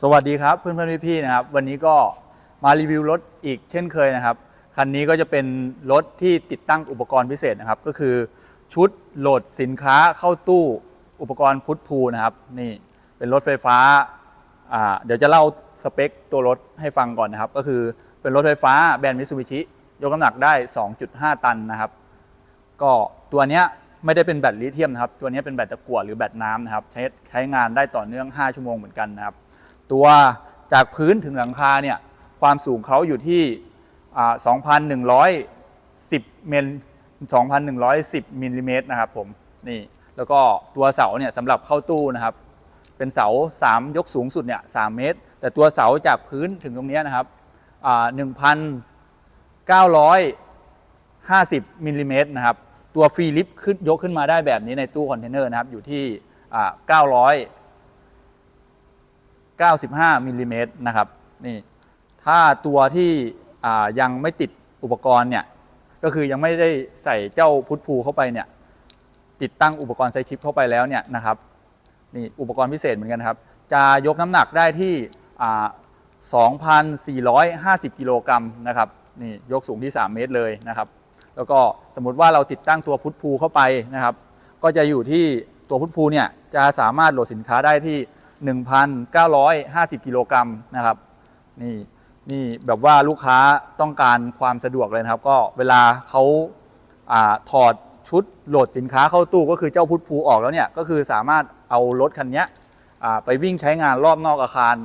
สวัสดีครับเพื่อนเพื่อนๆพี่ๆนะครับ วันนี้ก็มารีวิวรถอีกเช่นเคยนะครับ คันนี้ก็จะเป็นรถที่ติดตั้งอุปกรณ์พิเศษนะครับ ก็คือชุดโหลดสินค้าเข้าตู้อุปกรณ์พุทพูนะครับ นี่เป็นรถไฟฟ้าเดี๋ยวจะเล่าสเปคตัวรถให้ฟังก่อนนะครับ ก็คือเป็นรถไฟฟ้าแบรนด์มิ t ซูบิชิยกน้ำหนักได้ 2.5 ตันนะครับ ก็ตัวเนี้ยไม่ได้เป็นแบตลิเธียมนะครับ ตัวเนี้ยเป็นแบตตะกั่วหรือแบตน้ำนะครับ ใช้ใช้งานได้ต่อเนื่อง 5 ชั่วโมงเหมือนกันนะครับ ตัวจากพื้นถึงหลังคาเนี่ยความสูงเขาอยู่ที่2,110เมตร2,110มิลลิเมตรนะครับผมนี่แล้วก็ตัวเสาเนี่ยสำหรับเข้าตู้นะครับ เป็นเสา 3 ยกสูงสุดเนี่ย3เมตร แต่ตัวเสาจากพื้นถึงตรงนี้นะครับ1,950มิลลิเมตรนะครับตัวฟรีลิฟต์ขึ้นยกขึ้นมาได้แบบนี้ในตู้คอนเทนเนอร์นะครับอยู่ที่900 95มิลลิเมตรนะครับนี่ถ้าตัวที่ยังไม่ติดอุปกรณ์เนี่ยก็คือยังไม่ได้ใส่เจ้าพุทพูเข้าไปเนี่ยติดตั้งอุปกรณ์ไซชิปเข้าไปแล้วเนี่ยนะครับนี่อุปกรณ์พิเศษเหมือนกันครับ จะยกน้ำหนักได้ที่2,450 กิโลกรัมนะครับนี่ยกสูงที่ 3 เมตรเลยนะครับ แล้วก็สมมติว่าเราติดตั้งตัวพุทพูเข้าไปนะครับ ก็จะอยู่ที่ตัวพุทพูเนี่ยจะสามารถโหลดสินค้าได้ที่ 1,950 กิโลกรัมนะครับนี่นี่แบบว่าลูกค้าต้องการความสะดวกเลยนะครับ ก็เวลาเขาอาถอดชุดโหลดสินค้าเข้าตู้ก็คือเจ้าพุทพูออกแล้วเนี่ยก็คือสามารถเอารถคันนี้ไปวิ่งใช้งานรอบนอกอาคาร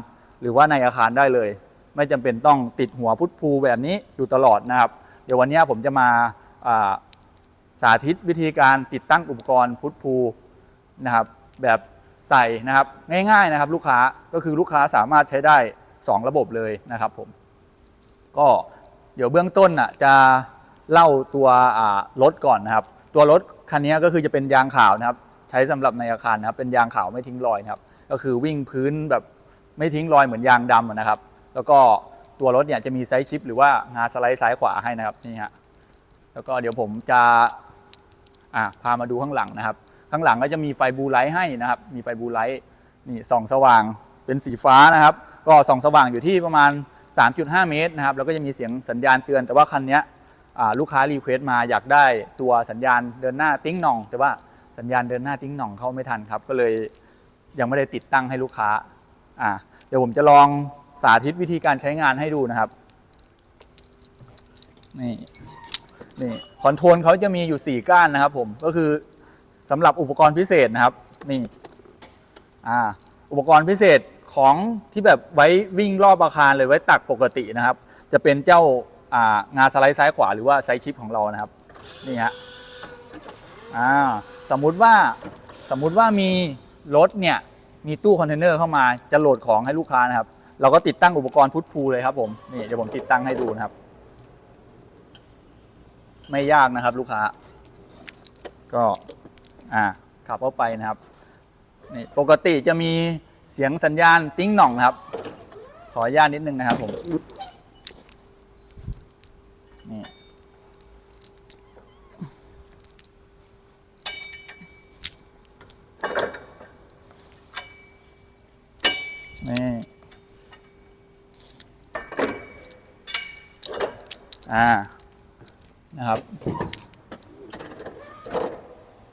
หรือว่าในอาคารได้เลย ไม่จำเป็นต้องติดหัวพุทพูแบบนี้อยู่ตลอดนะครับ เดี๋ยววันนี้ผมจะมาาสาธิตวิธีการติดตั้งอุปกรณ์พุทพูนะครับแบบ ใส่นะครับง่ายๆนะครับลูกค้าก็คือลูกค้าสามารถใช้ได้ 2 ระบบเลยนะครับผมก็เดี๋ยวเบื้องต้นอะจะเล่าตัวรถก่อนนะครับ ตัวรถคันนี้ก็คือจะเป็นยางขาวนะครับ ใช้สำหรับในอาคารนะครับเป็นยางขาวไม่ทิ้งรอยนะครับ ก็คือวิ่งพื้นแบบไม่ทิ้งรอยเหมือนยางดำนะครับ แล้วก็ตัวรถเนี่ยจะมีไซส์ชิป หรือว่างาสไลด์ซ้ายขวาให้นะครับนี่ฮะแล้วก็เดี๋ยวผมจะะพามาดูข้างหลังนะครับ ข้างหลังก็จะมีไฟบลูไลท์ให้นะครับ มีไฟบลูไลท์นี่ส่องสว่างเป็นสีฟ้านะครับ ก็ส่องสว่างอยู่ที่ประมาณ 3.5 เมตรนะครับ แล้วก็จะมีเสียงสัญญาณเตือน แต่ว่าคันนี้ลูกค้ารีเควสต์มาอยากได้ตัวสัญญาณเดินหน้าติ้งหน่อง แต่ว่าสัญญาณเดินหน้าติ้งหน่องเข้าไม่ทันครับ ก็เลยยังไม่ได้ติดตั้งให้ลูกค้าอ่าเดี๋ยวผมจะลองสาธิตวิธีการใช้งานให้ดูนะครับนี่นี่คอนโทรลเขาจะมีอยู่ 4 ก้านนะครับผมก็คือ สำหรับอุปกรณ์พิเศษนะครับนี่อ่าอุปกรณ์พิเศษของที่แบบไว้วิ่งรอบอาคารเลยไว้ตักปกตินะครับ จะเป็นเจ้าอ่างาสไลด์ซ้ายขวาหรือว่าไซชิปของเรานะครับนี่ฮะอ่าสมมุติว่าสมมุติว่ามีรถเนี่ยมีตู้คอนเทนเนอร์เข้ามาจะโหลดของให้ลูกค้านะครับ เราก็ติดตั้งอุปกรณ์พุทพูเลยครับผมนี่เดี๋ยวผมติดตั้งให้ดูนะครับ ไม่ยากนะครับลูกค้า ก็ อ่าขับเข้าไปนะครับนี่ปกติจะมีเสียงสัญญาณติ้งหน่องครับ ขออนุญาตนิดนึงนะครับผมนี่นี่อ่านะครับ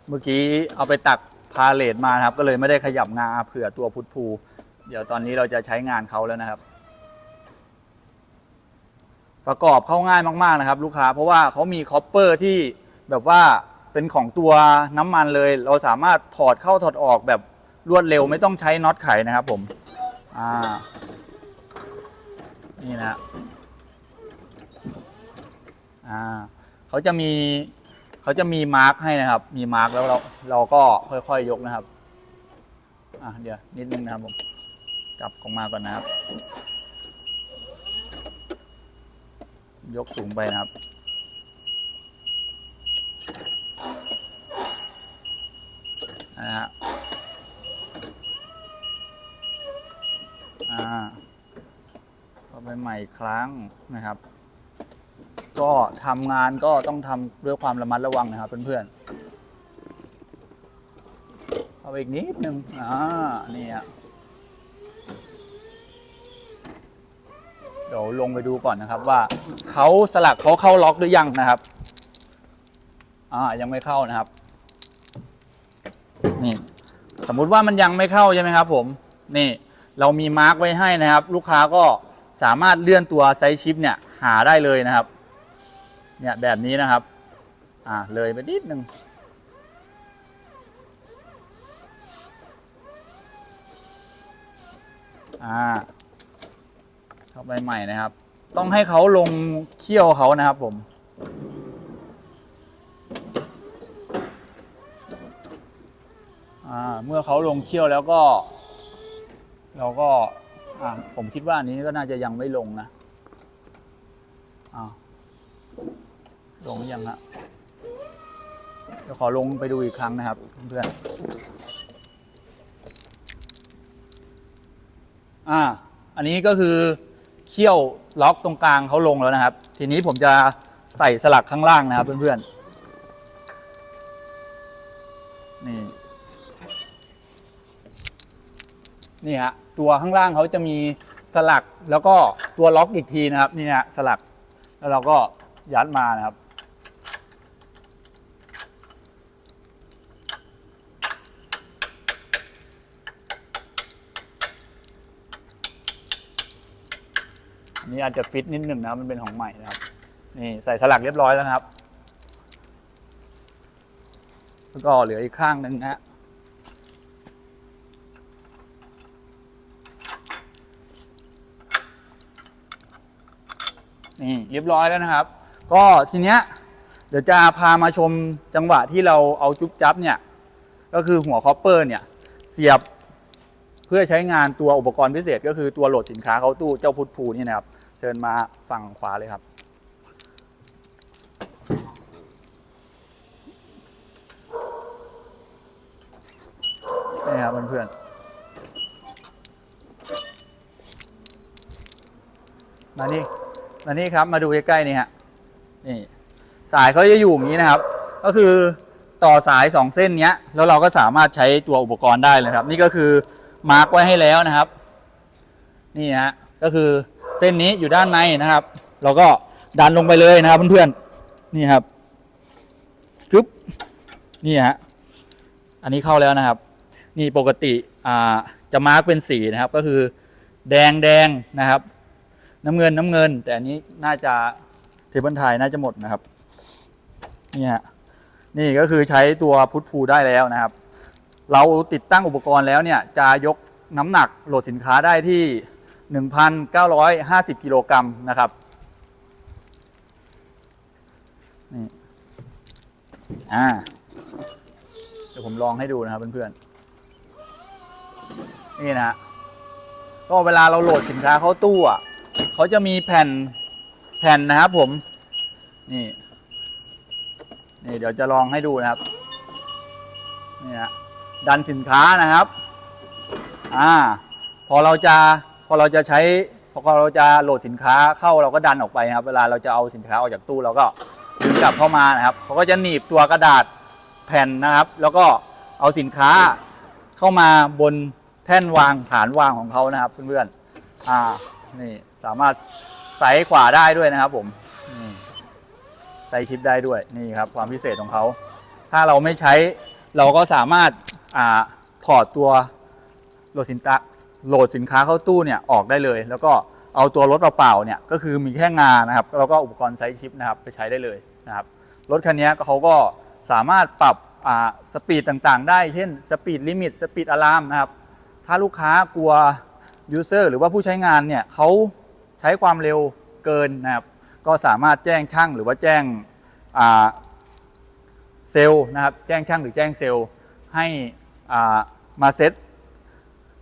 เมื่อกี้เอาไปตักพาเลทมานะครับ ก็เลยไม่ได้ขยับงาเผื่อตัวพุทพูเดี๋ยวตอนนี้เราจะใช้งานเขาแล้วนะครับ ประกอบเข้าง่ายมากๆนะครับ ลูกค้าเพราะว่าเขามีคอปเปอร์ที่แบบว่าเป็นของตัวน้ำมันเลย เราสามารถถอดเข้าถอดออกแบบรวดเร็วไม่ต้องใช้น็อตไขนะครับผมอ่านี่นะอ่าเขาจะมี เขาจะมีมาร์กให้นะครับ มีมาร์กแล้วเราเราก็ค่อยๆยกนะครับอะเดี๋ยวนิดนึงนะครับผมกลับออกมาก่อนนะครับ ยกสูงไปนะครับนะฮะอ่าก็ไปใหม่ครั้งนะครับ ก็ทำงานก็ต้องทำด้วยความระมัดระวังนะครับเพื่อนๆเอาอีกนิดนึงอ่านี่ฮะเดี๋ยวลงไปดูก่อนนะครับว่าเขาสลักเขาเข้าล็อกหรือยังนะครับ อ่ายังไม่เข้านะครับ นี่สมมุติว่ามันยังไม่เข้าใช่ไหมครับ ผม นี่ เรามีมาร์กไว้ให้นะครับ ลูกค้าก็สามารถเลื่อนตัวไซส์ชิปเนี่ยหาได้เลยนะครับ เนี่ยแบบนี้นะครับ อ่าเลยไปนิดนึงอ่าเข้าไปใหม่นะครับ ต้องให้เขาลงเขี้ยวเขานะครับผมอ่าเมื่อเขาลงเขี้ยวแล้วก็ เราก็อ่าผมคิดว่าอันนี้ก็น่าจะยังไม่ลงนะอ้าว ลงหรือยังฮะเดี๋ยวขอลงไปดูอีกครั้งนะครับเพื่อนๆอ่า อันนี้ก็คือเขี้ยวล็อกตรงกลางเขาลงแล้วนะครับ ทีนี้ผมจะใส่สลักข้างล่างนะครับเพื่อนๆ นี่ นี่ฮะตัวข้างล่างเขาจะมีสลักแล้วก็ตัวล็อกอีกทีนะครับ นี่ฮะสลัก แล้วเราก็ยัดมานะครับ นนี้อาจจะฟิตนิดหนึ่งนะมันเป็นของใหม่นะครับ นี่ใส่สลักเรียบร้อยแล้วครับ แล้วก็เหลืออีกข้างหนึ่งนะฮะนี่เรียบร้อยแล้วนะครับ ก็ทีเนี้ยเดี๋ยวจะพามาชมจังหวะที่เราเอาจุ๊บจับเนี่ย ก็คือหัวคอปเปอร์เนี่ย เสียบเพื่อใช้งานตัวอุปกรณ์พิเศษ ก็คือตัวโหลดสินค้าเข้าตู้เจ้าพุทธภูนี่นะครับ เชิญมาฝั่งขวาเลยครับ นี่ครับเพื่อนๆมานี่มานี่ครับมาดูใกล้ๆนี่ฮะ นี่ สายเขาจะอยู่อย่างนี้นะครับ ก็คือต่อสายสองเส้นนี้แล้วเราก็สามารถใช้ตัวอุปกรณ์ได้เลยครับ นี่ก็คือมาร์กไว้ให้แล้วนะครับ นี่ฮะก็คือ เส้นนี้อยู่ด้านในนะครับ เราก็ดันลงไปเลยนะครับเพื่อนๆนี่ครับกึ๊บนี่ฮะอันนี้เข้าแล้วนะครับ นี่ปกติอ่าจะมาร์กเป็นสีนะครับ ก็คือ แดงแดงนะครับ น้ำเงินน้ำเงิน แต่อันนี้น่าจะเทเบิลไทยน่าจะหมดนะครับนี่ฮะนี่ก็คือใช้ตัวพุทธภูได้แล้วนะครับ เราติดตั้งอุปกรณ์แล้วเนี่ยจะยกน้ำหนักโหลดสินค้าได้ที่ 1,950 กิโลกรัมนะครับนี่อ่าเดี๋ยวผมลองให้ดูนะครับเพื่อนๆนี่นะฮะก็เวลาเราโหลดสินค้าเข้าตู้อะเขาจะมีแผ่นแผ่นนะครับผม นี่นี่เดี๋ยวจะลองให้ดูนะครับนี่ฮะดันสินค้านะครับ อ่า พอเราจะ พอเราจะใช้พอเราจะโหลดสินค้าเข้าเราก็ดันออกไปนะครับ เวลาเราจะเอาสินค้าออกจากตู้เราก็ดึงกลับเข้ามานะครับเขาก็จะหนีบตัวกระดาษแผ่นนะครับ แล้วก็เอาสินค้าเข้ามาบนแท่นวางฐานวางของเขานะครับเพื่อนๆอ่านี่สามารถไซส์ขวาได้ด้วยนะครับ ผมนี่ชิปได้ด้วยนี่ครับ ความพิเศษของเขาถ้าเราไม่ใช้เราก็สามารถอ่าถอดตัวโหลดสินค้า โหลดสินค้าเข้าตู้เนี่ยออกได้เลย แล้วก็เอาตัวรถเปล่าๆเนี่ยก็คือมีแค่งานนะครับแล้วก็อุปกรณ์ไซส์ชิปนะครับไปใช้ได้เลยนะครับรถคันนี้เขาก็สามารถปรับอ่าสปีดต่างๆ ได้เช่นสปีดลิมิตสปีดอะลามนะครับถ้าลูกค้ากลัวยูเซอร์หรือว่าผู้ใช้งานเนี่ยเขาใช้ความเร็วเกินนะครับก็สามารถแจ้งช่างหรือว่าแจ้งเซลล์นะครับแจ้งช่างหรือแจ้งเซลล์ให้อ่ามาเซต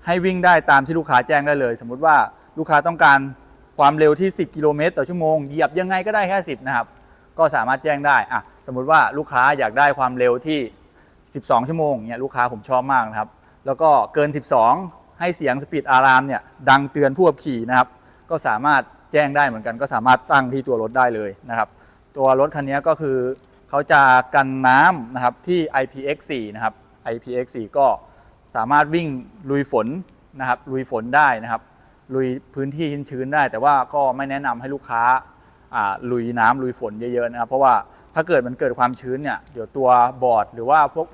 ให้วิ่งได้ตามที่ลูกค้าแจ้งได้เลย สมมุติว่าลูกค้าต้องการความเร็วที่ 10 กิโลเมตรต่อชั่วโมงเหยียบยังไงก็ได้แค่ 10 นะครับ ก็สามารถแจ้งได้อะสมมุติว่าลูกค้าอยากได้ความเร็วที่ 12 ชั่วโมงเนี่ยลูกค้าผมชอบมากนะครับ แล้วก็เกิน 12 ให้เสียงสปีดอารามเนี่ยดังเตือนผู้ขับขี่นะครับ ก็สามารถแจ้งได้เหมือนกัน ก็สามารถตั้งที่ตัวรถได้เลยนะครับ ตัวรถคันนี้ก็คือเขาจะกันน้ำนะครับที่ IPX4 นะครับ IPX4 ก็ สามารถวิ่งลุยฝนนะครับลุยฝนได้นะครับลุยพื้นที่ชื้นๆได้ แต่ว่าก็ไม่แนะนำให้ลูกค้าลุยน้ำลุยฝนเยอะๆนะครับเพราะว่าถ้าเกิดมันเกิดความชื้นเนี่ยเดี๋ยวตัวบอร์ด หรือว่าพวก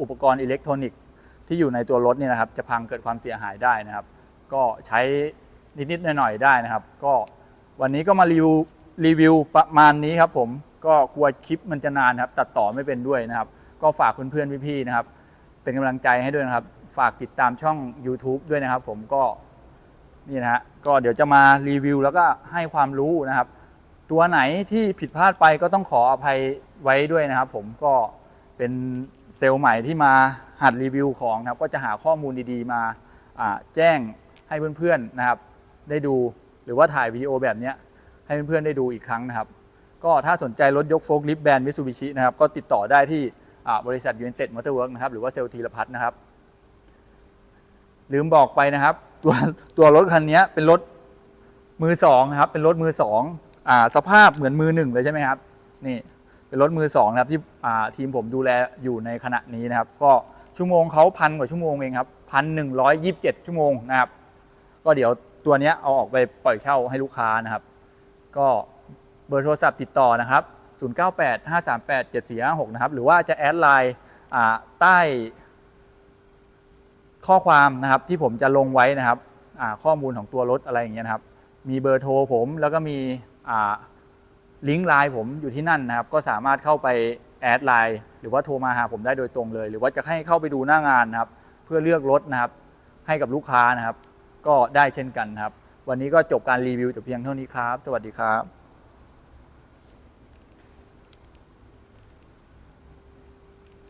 อุปกรณ์อิเล็กทรอนิกส์ที่อยู่ในตัวรถเนี่ยนะครับจะพังเกิดความเสียหายได้นะครับ ก็ใช้นิดๆหน่อยๆได้นะครับ ก็วันนี้ก็มารีวิวรีวิวประมาณนี้ครับผมก็กลัวคลิปมันจะนานครับ ตัดต่อไม่เป็นด้วยนะครับ ก็ฝากเพื่อนๆพี่ๆนะครับ เป็นกำลังใจให้ด้วยนะครับ ฝากติดตามช่อง YouTube ด้วยนะครับ ผมก็นี่นะฮะก็เดี๋ยวจะมารีวิว แล้วก็ให้ความรู้นะครับ ตัวไหนที่ผิดพลาดไปก็ต้องขออภัยไว้ด้วยนะครับ ผมก็เป็นเซลล์ใหม่ที่มาหัดรีวิวของนะครับ ก็จะหาข้อมูลดีๆ มาแจ้งให้เพื่อนๆนะครับ ได้ดูหรือว่าถ่ายวิดีโอแบบนี้ให้เพื่อนๆได้ดูอีกครั้งนะครับ ก็ถ้าสนใจรถยกโฟล์คลิฟต์แบรนด์มิ t ซูบิชินะครับ ก็ติดต่อได้ที่บริษัทยูเนเต็ดมอเตอร์เวิร์กนะครับ หรือว่าเซลล์ธีรพัฒน์นะครับ ลืมบอกไปนะครับ ตัวตัวรถคันนี้เป็นรถมือสองนะครับ เป็นรถมือสองอ่าสภาพเหมือนมือหนึ่งเลยใช่ไหมครับ นี่เป็นรถมือสองนะครับที่อ่าทีมผมดูแลอยู่ในขณะนี้นะครับ ก็ชั่วโมงเขาพันกว่าชั่วโมงเองครับพันหนึ่งร้อยยี่สิบเจ็ดชั่วโมงนะครับ ก็เดี๋ยวตัวนี้เอาออกไปปล่อยเช่าให้ลูกค้านะครับ ก็เบอร์โทรศัพท์ติดต่อนะครับ 098 538 7456 นะครับ หรือว่าจะแอดไลน์ใต้ ข้อความนะครับที่ผมจะลงไว้นะครับข้อมูลของตัวรถอะไรอย่างเงี้ยนะครับ มีเบอร์โทรผมแล้วก็มีลิงก์ไลน์ผมอยู่ที่นั่นนะครับ ก็สามารถเข้าไปแอดไลน์หรือว่าโทรมาหาผมได้โดยตรงเลย หรือว่าจะให้เข้าไปดูหน้างานนะครับ เพื่อเลือกรถนะครับ ให้กับลูกค้านะครับ ก็ได้เช่นกันนะครับ วันนี้ก็จบการรีวิวแต่เพียงเท่านี้ครับ สวัสดีครับ